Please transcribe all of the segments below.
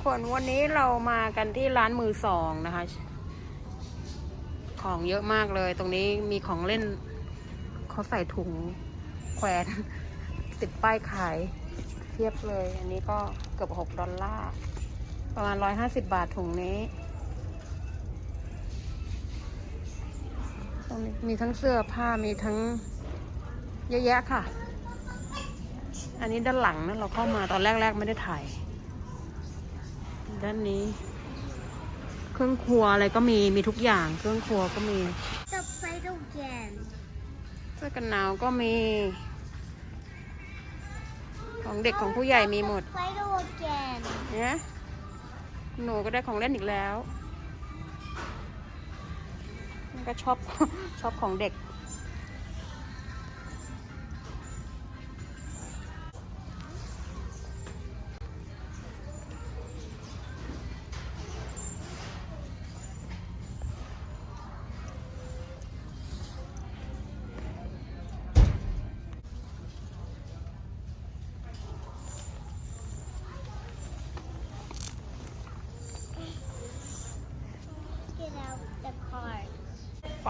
กคนวันนี้เรามากันที่ร้านมือสองนะคะ ของเยอะมากเลย ตรงนี้มีของเล่นเขาใส่ถุงแขวนติดป้ายขายเทียบเลย อันนี้ก็เกือบหกดอลลาร์ ประมาณร้อยห้าสิบบาทถุงนี้ ตรงนี้มีทั้งเสื้อผ้ามีทั้งเยอะแยะค่ะ อันนี้ด้านหลังนะเราเข้ามาตอนแรกๆไม่ได้ถ่าย ด้านนี้ เครื่องครัวอะไรก็มีมีทุกอย่าง เครื่องครัวก็มี The play again. เสื้อกันหนาวก็มี ของเด็กของผู้ใหญ่มีหมด Play again. เนี่ยหนูก็ได้ของเล่นอีกแล้วนี่ก็ชอบชอบของเด็ก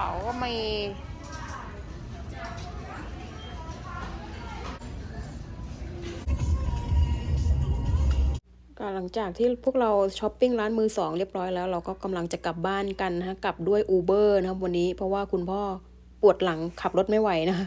ป๋าก็มีก็หลังจากที่พวกเราช้อปปิ้งร้านมือสองเรียบร้อยแล้ว เราก็กำลังจะกลับบ้านกันนะคะกลับด้วย Uber นะครับวันนี้เพราะว่าคุณพ่อปวดหลังขับรถไม่ไหวนะคะ